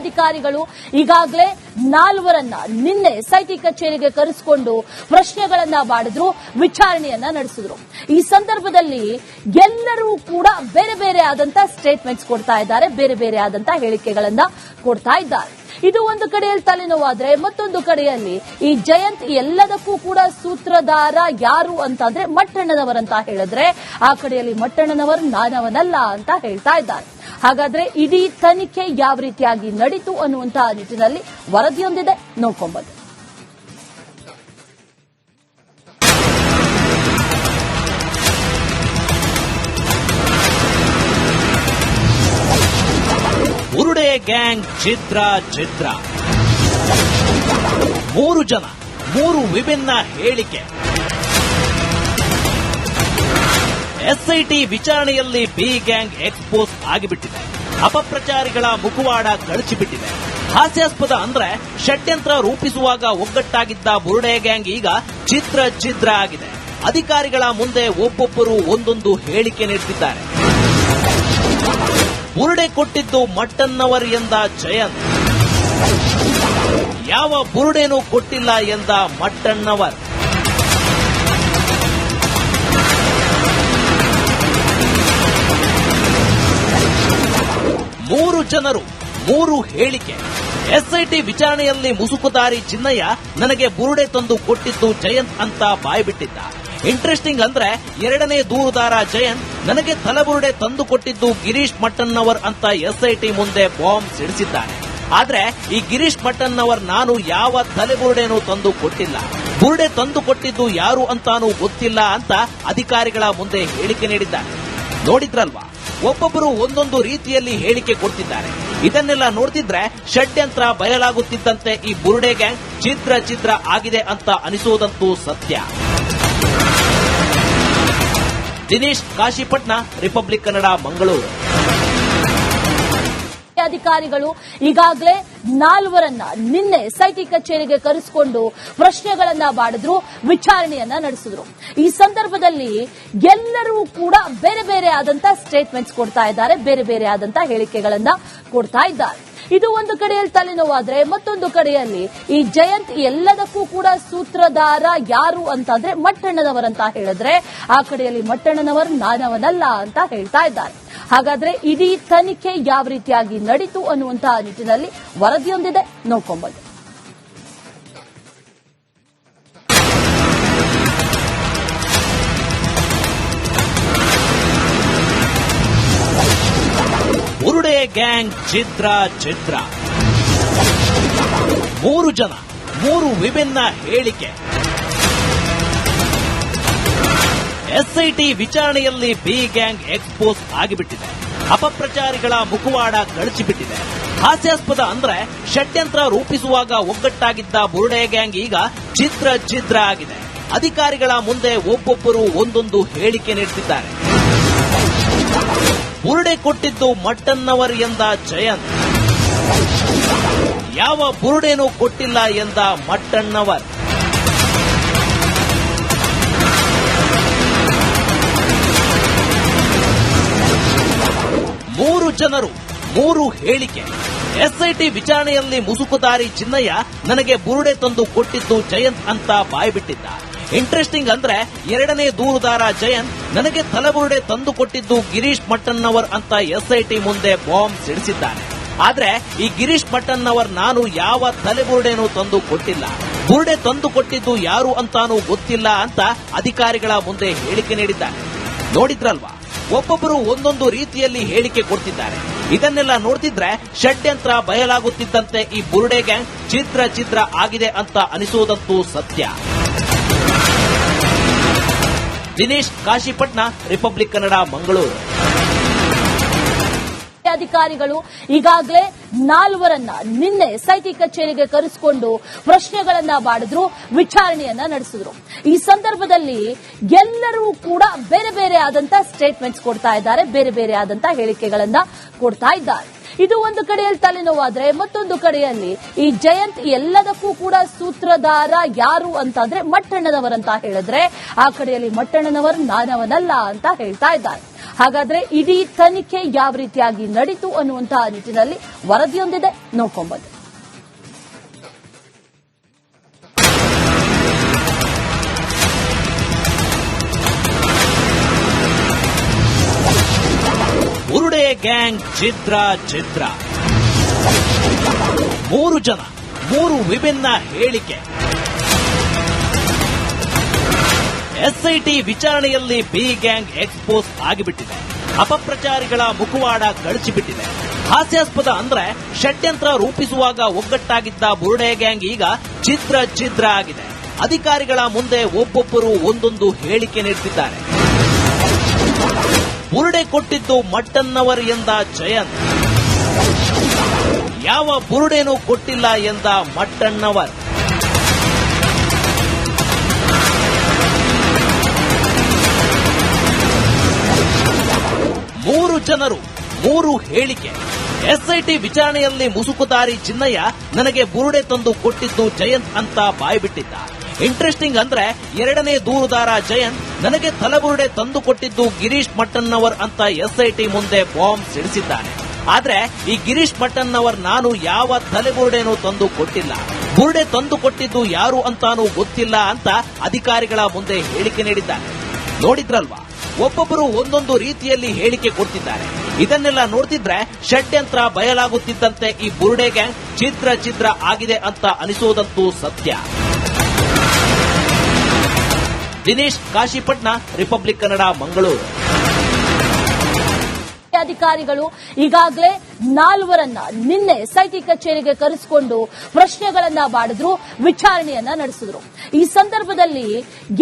ಅಧಿಕಾರಿಗಳು ಈಗಾಗಲೇ ನಾಲ್ವರನ್ನ ನಿನ್ನೆ ಎಸ್ಐಟಿ ಕಚೇರಿಗೆ ಕರೆಸಿಕೊಂಡು ಪ್ರಶ್ನೆಗಳನ್ನ ಮಾಡಿದ್ರು, ವಿಚಾರಣೆಯನ್ನ ನಡೆಸಿದ್ರು. ಈ ಸಂದರ್ಭದಲ್ಲಿ ಎಲ್ಲರೂ ಕೂಡ ಬೇರೆ ಬೇರೆ ಆದಂತಹ ಸ್ಟೇಟ್ಮೆಂಟ್ಸ್ ಕೊಡ್ತಾ ಇದ್ದಾರೆ, ಬೇರೆ ಬೇರೆ ಆದಂತಹ ಹೇಳಿಕೆಗಳನ್ನ ಕೊಡ್ತಾ ಇದ್ದಾರೆ. ಇದು ಒಂದು ಕಡೆಯಲ್ಲಿ ತಲೆನೋವಾದ್ರೆ ಮತ್ತೊಂದು ಕಡೆಯಲ್ಲಿ ಈ ಜಯಂತ್ ಎಲ್ಲದಕ್ಕೂ ಕೂಡ ಸೂತ್ರಧಾರ ಯಾರು ಅಂತಂದ್ರೆ ಮಟ್ಟಣ್ಣನವರಂತ ಹೇಳಿದ್ರೆ, ಆ ಕಡೆಯಲ್ಲಿ ಮಟ್ಟಣ್ಣನವರು ನಾನವನಲ್ಲ ಅಂತ ಹೇಳ್ತಾ ಇದ್ದಾರೆ. ಹಾಗಾದ್ರೆ ಇಡೀ ತನಿಖೆ ಯಾವ ರೀತಿಯಾಗಿ ನಡೀತು ಅನ್ನುವಂತಹ ನಿಟ್ಟಿನಲ್ಲಿ ವರದಿಯೊಂದಿದೆ. ನೋಡ್ಕೊಂಬಂದು. ಉರುಡೆ ಗ್ಯಾಂಗ್ ಚಿತ್ರ ಚಿತ್ರ ಮೂರು ಜನ, ಮೂರು ವಿಭಿನ್ನ ಹೇಳಿಕೆ. ಎಸ್ಐಟಿ ವಿಚಾರಣೆಯಲ್ಲಿ ಬಿ ಗ್ಯಾಂಗ್ ಎಕ್ಸ್ಪೋಸ್ ಆಗಿಬಿಟ್ಟಿದೆ. ಅಪಪ್ರಚಾರಿಗಳ ಮುಖವಾಡ ಕಳಚಿಬಿಟ್ಟಿದೆ. ಹಾಸ್ಯಾಸ್ಪದ ಅಂದ್ರೆ ಷಡ್ಯಂತ್ರ ರೂಪಿಸುವಾಗ ಒಗ್ಗಟ್ಟಾಗಿದ್ದ ಬುರುಡೆ ಗ್ಯಾಂಗ್ ಈಗ ಚಿತ್ರ ಚಿತ್ರ ಆಗಿದೆ. ಅಧಿಕಾರಿಗಳ ಮುಂದೆ ಒಬ್ಬೊಬ್ಬರು ಒಂದೊಂದು ಹೇಳಿಕೆ ನೀಡುತ್ತಿದ್ದಾರೆ ಬುರುಡೆ ಕೊಟ್ಟಿದ್ದು ಮಟ್ಟನ್ನವರ್ ಎಂದ ಜಯಂತ್ ಯಾವ ಬುರುಡೆನೂ ಕೊಟ್ಟಿಲ್ಲ ಎಂದ ಮಟ್ಟಣ್ಣವರ್ ಜನರು ಮೂರು ಹೇಳಿಕೆ. ಎಸ್ಐಟಿ ವಿಚಾರಣೆಯಲ್ಲಿ ಮುಸುಕುದಾರಿ ಚಿನ್ನಯ್ಯ ನನಗೆ ಬುರುಡೆ ತಂದು ಕೊಟ್ಟಿದ್ದು ಜಯಂತ್ ಅಂತ ಬಾಯ್ಬಿಟ್ಟಿದ್ದ. ಇಂಟ್ರೆಸ್ಟಿಂಗ್ ಅಂದ್ರೆ ಎರಡನೇ ದೂರುದಾರ ಜಯಂತ್ ನನಗೆ ತಲೆಬುರುಡೆ ತಂದು ಕೊಟ್ಟಿದ್ದು ಗಿರೀಶ್ ಮಟ್ಟನ್ನವರ್ ಅಂತ ಎಸ್ಐಟಿ ಮುಂದೆ ಬಾಂಬ್ ಸಿಡಿಸಿದ್ದಾನೆ ಆದ್ರೆ ಈ ಗಿರೀಶ್ ಮಟ್ಟನ್ನವರ್ ನಾನು ಯಾವ ತಲೆಬುರುಡೆನೂ ತಂದು ಕೊಟ್ಟಿಲ್ಲ. ಬುರುಡೆ ತಂದು ಕೊಟ್ಟಿದ್ದು ಯಾರು ಅಂತಾನೂ ಗೊತ್ತಿಲ್ಲ ಅಂತ ಅಧಿಕಾರಿಗಳ ಮುಂದೆ ಹೇಳಿಕೆ ನೀಡಿದ್ದಾರೆ. ನೋಡಿದ್ರಲ್ವಾ? ಒಬ್ಬೊಬ್ಬರು ಒಂದೊಂದು ರೀತಿಯಲ್ಲಿ ಹೇಳಿಕೆ ಕೊಡ್ತಿದ್ದಾರೆ. ಇದನ್ನೆಲ್ಲ ನೋಡ್ತಿದ್ರೆ ಷಡ್ಯಂತ್ರ ಬಯಲಾಗುತ್ತಿದ್ದಂತೆ ಈ ಬುರುಡೆ ಗ್ಯಾಂಗ್ ಚಿತ್ರ ಚಿತ್ರ ಆಗಿದೆ ಅಂತ ಅನಿಸೋದಂತೂ ಸತ್ಯ. ದಿನೇಶ್ ಕಾಶಿಪಟ್ನ ರಿಪಬ್ಲಿಕ್ ಕನ್ನಡ ಮಂಗಳೂರು. ಅಧಿಕಾರಿಗಳು ಈಗಾಗಲೇ ನಾಲ್ವರನ್ನ ನಿನ್ನೆ ಸೈಟಿ ಕಚೇರಿಗೆ ಕರೆಸಿಕೊಂಡು ಪ್ರಶ್ನೆಗಳನ್ನ ಮಾಡಿದ್ರು, ವಿಚಾರಣೆಯನ್ನ ನಡೆಸಿದ್ರು. ಈ ಸಂದರ್ಭದಲ್ಲಿ ಎಲ್ಲರೂ ಕೂಡ ಬೇರೆ ಬೇರೆ ಆದಂತ ಸ್ಟೇಟ್ಮೆಂಟ್ಸ್ ಕೊಡ್ತಾ ಇದ್ದಾರೆ, ಬೇರೆ ಬೇರೆ ಆದಂತ ಹೇಳಿಕೆಗಳನ್ನ ಕೊಡ್ತಾ ಇದ್ದಾರೆ. ಇದು ಒಂದು ಕಡೆಯಲ್ಲಿ ತಲೆನೋವಾದ್ರೆ ಮತ್ತೊಂದು ಕಡೆಯಲ್ಲಿ ಈ ಜಯಂತ್ ಎಲ್ಲದಕ್ಕೂ ಕೂಡ ಸೂತ್ರಧಾರ ಯಾರು ಅಂತಂದ್ರೆ ಮಟ್ಟಣ್ಣನವರಂತ ಹೇಳಿದ್ರೆ ಆ ಕಡೆಯಲ್ಲಿ ಮಟ್ಟಣ್ಣನವರು ನಾನವನಲ್ಲ ಅಂತ ಹೇಳ್ತಾ ಇದ್ದಾರೆ. ಹಾಗಾದ್ರೆ ಇಡೀ ತನಿಖೆ ಯಾವ ರೀತಿಯಾಗಿ ನಡೀತು ಅನ್ನುವಂತಹ ನಿಟ್ಟಿನಲ್ಲಿ ವರದಿಯೊಂದಿದೆ. ನೋಡ್ಕೊಂಬಂದು. ಗ್ಯಾಂಗ್ ಚಿತ್ರ ಚಿತ್ರ ಮೂರು ಜನ, ಮೂರು ವಿಭಿನ್ನ ಹೇಳಿಕೆ. ಎಸ್ಐಟಿ ವಿಚಾರಣೆಯಲ್ಲಿ ಬಿ ಗ್ಯಾಂಗ್ ಎಕ್ಸ್ಪೋಸ್ ಆಗಿಬಿಟ್ಟಿದೆ. ಅಪಪ್ರಚಾರಿಗಳ ಮುಖವಾಡ ಕಳಚಿಬಿಟ್ಟಿದೆ. ಹಾಸ್ಯಾಸ್ಪದ ಅಂದ್ರೆ ಷಡ್ಯಂತ್ರ ರೂಪಿಸುವಾಗ ಒಗ್ಗಟ್ಟಾಗಿದ್ದ ಬುರುಡೆ ಗ್ಯಾಂಗ್ ಈಗ ಚಿತ್ರ ಚಿತ್ರ ಆಗಿದೆ. ಅಧಿಕಾರಿಗಳ ಮುಂದೆ ಒಬ್ಬೊಬ್ಬರು ಒಂದೊಂದು ಹೇಳಿಕೆ ನೀಡುತ್ತಿದ್ದಾರೆ ಬುರುಡೆ ಕೊಟ್ಟಿದ್ದು ಮಟ್ಟನ್ನವರ್ ಎಂದ ಜಯಂತ್ ಯಾವ ಬುರುಡೆನೂ ಕೊಟ್ಟಿಲ್ಲ ಎಂದ ಮಟ್ಟಣ್ಣವರ್ ಮೂರು ಜನರು, ಮೂರು ಹೇಳಿಕೆ. ಎಸ್ಐಟಿ ವಿಚಾರಣೆಯಲ್ಲಿ ಮುಸುಕುದಾರಿ ಚಿನ್ನಯ್ಯ, ನನಗೆ ಬುರುಡೆ ತಂದು ಕೊಟ್ಟಿದ್ದು ಜಯಂತ್ ಅಂತ ಬಾಯ್ಬಿಟ್ಟಿದ್ದ. ಇಂಟ್ರೆಸ್ಟಿಂಗ್ ಅಂದ್ರೆ ಎರಡನೇ ದೂರುದಾರ ಜಯಂತ್ ನನಗೆ ತಲೆಬುರುಡೆ ತಂದು ಕೊಟ್ಟಿದ್ದು ಗಿರೀಶ್ ಮಟ್ಟನ್ನವರ್ ಅಂತ ಎಸ್ಐಟಿ ಮುಂದೆ ಬಾಂಬ್ ಸಿಡಿಸಿದ್ದಾನೆ. ಆದ್ರೆ ಈ ಗಿರೀಶ್ ಮಟ್ಟನ್ನವರ್ ನಾನು ಯಾವ ತಲೆಬುರುಡೆನೂ ತಂದು ಕೊಟ್ಟಿಲ್ಲ ಬುರುಡೆ ತಂದು ಕೊಟ್ಟಿದ್ದು ಯಾರು ಅಂತಾನೂ ಗೊತ್ತಿಲ್ಲ ಅಂತ ಅಧಿಕಾರಿಗಳ ಮುಂದೆ ಹೇಳಿಕೆ ನೀಡಿದ್ದಾರೆ ನೋಡಿದ್ರಲ್ವಾ? ಒಬ್ಬೊಬ್ಬರು ಒಂದೊಂದು ರೀತಿಯಲ್ಲಿ ಹೇಳಿಕೆ ಕೊಡ್ತಿದ್ದಾರೆ. ಇದನ್ನೆಲ್ಲ ನೋಡ್ತಿದ್ರೆ ಷಡ್ಯಂತ್ರ ಬಯಲಾಗುತ್ತಿದ್ದಂತೆ ಈ ಬುರುಡೆ ಗ್ಯಾಂಗ್ ಚಿತ್ರ ಚಿತ್ರ ಆಗಿದೆ ಅಂತ ಅನಿಸೋದಂತೂ ಸತ್ಯ. ದಿನೇಶ್, ಕಾಶಿಪಟ್ನ, ರಿಪಬ್ಲಿಕ್ ಕನ್ನಡ, ಮಂಗಳೂರು. ಅಧಿಕಾರಿಗಳು ಈಗಾಗಲೇ ನಾಲ್ವರನ್ನ ನಿನ್ನೆ ಎಸ್ಐಟಿ ಕಚೇರಿಗೆ ಕರೆಸಿಕೊಂಡು ಪ್ರಶ್ನೆಗಳನ್ನ ಮಾಡಿದ್ರು, ವಿಚಾರಣೆಯನ್ನ ನಡೆಸಿದ್ರು. ಈ ಸಂದರ್ಭದಲ್ಲಿ ಎಲ್ಲರೂ ಕೂಡ ಬೇರೆ ಬೇರೆ ಆದಂತಹ ಸ್ಟೇಟ್ಮೆಂಟ್ಸ್ ಕೊಡ್ತಾ ಇದ್ದಾರೆ, ಬೇರೆ ಬೇರೆ ಆದಂತಹ ಹೇಳಿಕೆಗಳನ್ನ ಕೊಡ್ತಾ ಇದ್ದಾರೆ. ಇದು ಒಂದು ಕಡೆಯಲ್ಲಿ ತಲೆನೋವಾದ್ರೆ ಮತ್ತೊಂದು ಕಡೆಯಲ್ಲಿ ಈ ಜಯಂತ್ ಎಲ್ಲದಕ್ಕೂ ಕೂಡ ಸೂತ್ರಧಾರ ಯಾರು ಅಂತಂದ್ರೆ ಮಟ್ಟಣ್ಣನವರಂತ ಹೇಳಿದ್ರೆ ಆ ಕಡೆಯಲ್ಲಿ ಮಟ್ಟಣ್ಣನವರು ನಾನವನಲ್ಲ ಅಂತ ಹೇಳ್ತಾ ಇದ್ದಾರೆ. ಹಾಗಾದ್ರೆ ಇಡೀ ತನಿಖೆ ಯಾವ ರೀತಿಯಾಗಿ ನಡೀತು ಅನ್ನುವಂತಹ ನಿಟ್ಟಿನಲ್ಲಿ ವರದಿಯೊಂದಿದೆ. ನೋಡ್ಕೊಂಬಂದು. ಗ್ಯಾಂಗ್ ಚಿತ್ರ ಚಿತ್ರ ಮೂರು ಜನ, ಮೂರು ವಿಭಿನ್ನ ಹೇಳಿಕೆ. ಎಸ್ಐಟಿ ವಿಚಾರಣೆಯಲ್ಲಿ ಬಿ ಗ್ಯಾಂಗ್ ಎಕ್ಸ್ಪೋಸ್ ಆಗಿಬಿಟ್ಟಿದೆ. ಅಪಪ್ರಚಾರಿಗಳ ಮುಖವಾಡ ಕಳಚಿಬಿಟ್ಟಿದೆ ಹಾಸ್ಯಾಸ್ಪದ ಅಂದ್ರೆ ಷಡ್ಯಂತ್ರ ರೂಪಿಸುವಾಗ ಒಗ್ಗಟ್ಟಾಗಿದ್ದ ಬುರುಡೆ ಗ್ಯಾಂಗ್ ಈಗ ಚಿತ್ರ ಚಿತ್ರ ಆಗಿದೆ. ಅಧಿಕಾರಿಗಳ ಮುಂದೆ ಒಬ್ಬೊಬ್ಬರು ಒಂದೊಂದು ಹೇಳಿಕೆ ನೀಡುತ್ತಿದ್ದಾರೆ ಬುರುಡೆ ಕೊಟ್ಟಿದ್ದು ಮಟ್ಟನ್ನವರ್ ಎಂದ ಜಯಂತ್. ಯಾವ ಬುರುಡೆನೂ ಕೊಟ್ಟಿಲ್ಲ ಎಂದ ಮಟ್ಟಣ್ಣವರ್ ಮೂರು ಜನರು, ಮೂರು ಹೇಳಿಕೆ. ಎಸ್ಐಟಿ ವಿಚಾರಣೆಯಲ್ಲಿ ಮುಸುಕುದಾರಿ ಚಿನ್ನಯ್ಯ, ನನಗೆ ಬುರುಡೆ ತಂದು ಕೊಟ್ಟಿದ್ದು ಜಯಂತ್ ಅಂತ ಬಾಯ್ಬಿಟ್ಟಿದ್ದ. ಇಂಟ್ರೆಸ್ಟಿಂಗ್ ಅಂದ್ರೆ ಎರಡನೇ ದೂರುದಾರ ಜಯಂತ್ ನನಗೆ ತಲೆಬುರುಡೆ ತಂದು ಕೊಟ್ಟಿದ್ದು ಗಿರೀಶ್ ಮಟ್ಟನ್ನವರ್ ಅಂತ ಎಸ್ಐಟಿ ಮುಂದೆ ಬಾಂಬ್ ಸಿಡಿಸಿದ್ದಾನೆ. ಆದ್ರೆ ಈ ಗಿರೀಶ್ ಮಟ್ಟನ್ನವರ್ ನಾನು ಯಾವ ತಲೆಬುರುಡೆನೂ ತಂದು ಕೊಟ್ಟಿಲ್ಲ ಬುರುಡೆ ತಂದು ಕೊಟ್ಟಿದ್ದು ಯಾರು ಅಂತಾನೂ ಗೊತ್ತಿಲ್ಲ ಅಂತ ಅಧಿಕಾರಿಗಳ ಮುಂದೆ ಹೇಳಿಕೆ ನೀಡಿದ್ದಾನೆ. ನೋಡಿದ್ರಲ್ವಾ? ಒಬ್ಬೊಬ್ಬರು ಒಂದೊಂದು ರೀತಿಯಲ್ಲಿ ಹೇಳಿಕೆ ಕೊಡ್ತಿದ್ದಾರೆ. ಇದನ್ನೆಲ್ಲ ನೋಡ್ತಿದ್ರೆ ಷಡ್ಯಂತ್ರ ಬಯಲಾಗುತ್ತಿದ್ದಂತೆ ಈ ಬುರುಡೆ ಗ್ಯಾಂಗ್ ಚಿತ್ರ ಚಿತ್ರ ಆಗಿದೆ ಅಂತ ಅನಿಸೋದಂತೂ ಸತ್ಯ. ದಿನೇಶ್ ಕಾಶಿಪಟ್ನ, ರಿಪಬ್ಲಿಕ್ ಕನ್ನಡ, ಮಂಗಳೂರು. ಅಧಿಕಾರಿಗಳು ಈಗಾಗಲೇ ನಾಲ್ವರನ್ನ ನಿನ್ನೆ ಎಸ್ಐಟಿ ಕಚೇರಿಗೆ ಕರೆಸಿಕೊಂಡು ಪ್ರಶ್ನೆಗಳನ್ನ ಮಾಡಿದ್ರು, ವಿಚಾರಣೆಯನ್ನ ನಡೆಸಿದ್ರು. ಈ ಸಂದರ್ಭದಲ್ಲಿ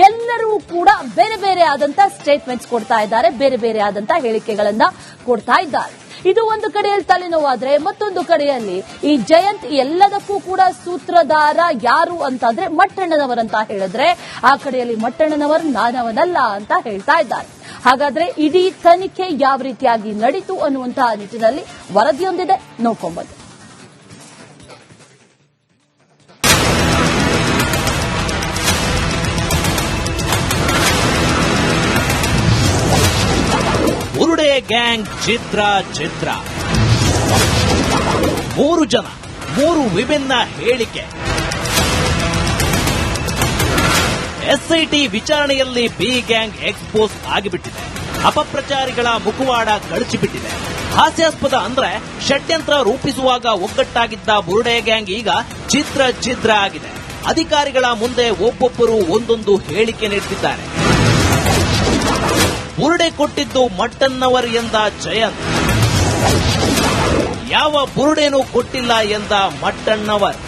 ಎಲ್ಲರೂ ಕೂಡ ಬೇರೆ ಬೇರೆ ಆದಂತಹ ಸ್ಟೇಟ್ಮೆಂಟ್ಸ್ ಕೊಡ್ತಾ ಇದ್ದಾರೆ, ಬೇರೆ ಬೇರೆ ಆದಂತಹ ಹೇಳಿಕೆಗಳನ್ನ ಕೊಡ್ತಾ ಇದ್ದಾರೆ. ಇದು ಒಂದು ಕಡೆಯಲ್ಲಿ ತಲೆನೋವಾದ್ರೆ ಮತ್ತೊಂದು ಕಡೆಯಲ್ಲಿ ಈ ಜಯಂತ್ ಎಲ್ಲದಕ್ಕೂ ಕೂಡ ಸೂತ್ರಧಾರ ಯಾರು ಅಂತಂದ್ರೆ ಮಟ್ಟಣ್ಣನವರಂತ ಹೇಳಿದ್ರೆ ಆ ಕಡೆಯಲ್ಲಿ ಮಟ್ಟಣ್ಣನವರು ನಾನವನಲ್ಲ ಅಂತ ಹೇಳ್ತಾ ಇದ್ದಾರೆ. ಹಾಗಾದ್ರೆ ಇಡೀ ತನಿಖೆ ಯಾವ ರೀತಿಯಾಗಿ ನಡೀತು ಅನ್ನುವಂತಹ ನಿಟ್ಟಿನಲ್ಲಿ ವರದಿಯೊಂದಿದೆ. ನೋಡ್ಕೊಂಬಂದು. ಗ್ಯಾಂಗ್ ಚಿತ್ರ ಚಿತ್ರ. ಮೂರು ಜನ, ಮೂರು ವಿಭಿನ್ನ ಹೇಳಿಕೆ. ಎಸ್ಐಟಿ ವಿಚಾರಣೆಯಲ್ಲಿ ಬಿ ಗ್ಯಾಂಗ್ ಎಕ್ಸ್ಪೋಸ್ ಆಗಿಬಿಟ್ಟಿದೆ. ಅಪಪ್ರಚಾರಿಗಳ ಮುಖವಾಡ ಕಳಚಿಬಿಟ್ಟಿದೆ ಹಾಸ್ಯಾಸ್ಪದ ಅಂದ್ರೆ ಷಡ್ಯಂತ್ರ ರೂಪಿಸುವಾಗ ಒಗ್ಗಟ್ಟಾಗಿದ್ದ ಬುರುಡೆ ಗ್ಯಾಂಗ್ ಈಗ ಚಿತ್ರ ಚಿತ್ರ ಆಗಿದೆ. ಅಧಿಕಾರಿಗಳ ಮುಂದೆ ಒಬ್ಬೊಬ್ಬರು ಒಂದೊಂದು ಹೇಳಿಕೆ ನೀಡುತ್ತಿದ್ದಾರೆ ಬುರುಡೆ ಕೊಟ್ಟಿದ್ದು ಮಟ್ಟನ್ನವರ್ ಎಂದ ಜಯಂತ್. ಯಾವ ಬುರುಡೆನೂ ಕೊಟ್ಟಿಲ್ಲ ಎಂದ ಮಟ್ಟಣ್ಣವರ್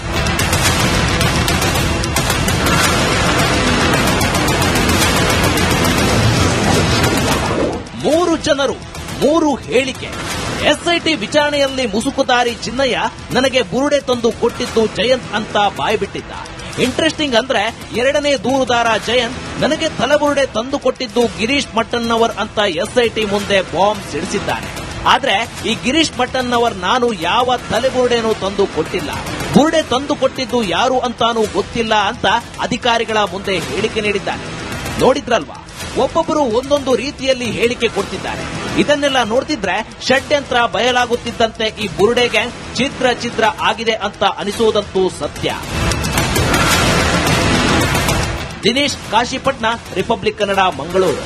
ಮೂರು ಜನರು, ಮೂರು ಹೇಳಿಕೆ. ಎಸ್ಐಟಿ ವಿಚಾರಣೆಯಲ್ಲಿ ಮುಸುಕುದಾರಿ ಚಿನ್ನಯ್ಯ, ನನಗೆ ಬುರುಡೆ ತಂದು ಕೊಟ್ಟಿದ್ದು ಜಯಂತ್ ಅಂತ ಬಾಯ್ಬಿಟ್ಟಿದ್ದ. ಇಂಟ್ರೆಸ್ಟಿಂಗ್ ಅಂದ್ರೆ ಎರಡನೇ ದೂರುದಾರ ಜಯಂತ್ ನನಗೆ ತಲೆಬುರುಡೆ ತಂದು ಕೊಟ್ಟಿದ್ದು ಗಿರೀಶ್ ಮಟ್ಟನ್ನವರ್ ಅಂತ ಎಸ್ಐಟಿ ಮುಂದೆ ಬಾಂಬ್ ಸಿಡಿಸಿದ್ದಾನೆ ಆದ್ರೆ ಈ ಗಿರೀಶ್ ಮಟ್ಟನ್ನವರ್ ನಾನು ಯಾವ ತಲೆಬುರುಡೆನೂ ತಂದು ಕೊಟ್ಟಿಲ್ಲ. ಬುರುಡೆ ತಂದು ಕೊಟ್ಟಿದ್ದು ಯಾರು ಅಂತಾನೂ ಗೊತ್ತಿಲ್ಲ ಅಂತ ಅಧಿಕಾರಿಗಳ ಮುಂದೆ ಹೇಳಿಕೆ ನೀಡಿದ್ದಾನೆ ನೋಡಿದ್ರಲ್ವಾ? ಒಬ್ಬೊಬ್ಬರು ಒಂದೊಂದು ರೀತಿಯಲ್ಲಿ ಹೇಳಿಕೆ ಕೊಡ್ತಿದ್ದಾರೆ. ಇದನ್ನೆಲ್ಲ ನೋಡ್ತಿದ್ರೆ ಷಡ್ಯಂತ್ರ ಬಯಲಾಗುತ್ತಿದ್ದಂತೆ ಈ ಬುರುಡೆ ಗ್ಯಾಂಗ್ ಚಿತ್ರ ಚಿತ್ರ ಆಗಿದೆ ಅಂತ ಅನಿಸೋದಂತೂ ಸತ್ಯ. ದಿನೇಶ್ ಕಾಶಿಪಟ್ನ ರಿಪಬ್ಲಿಕ್ ಕನ್ನಡ ಮಂಗಳೂರು.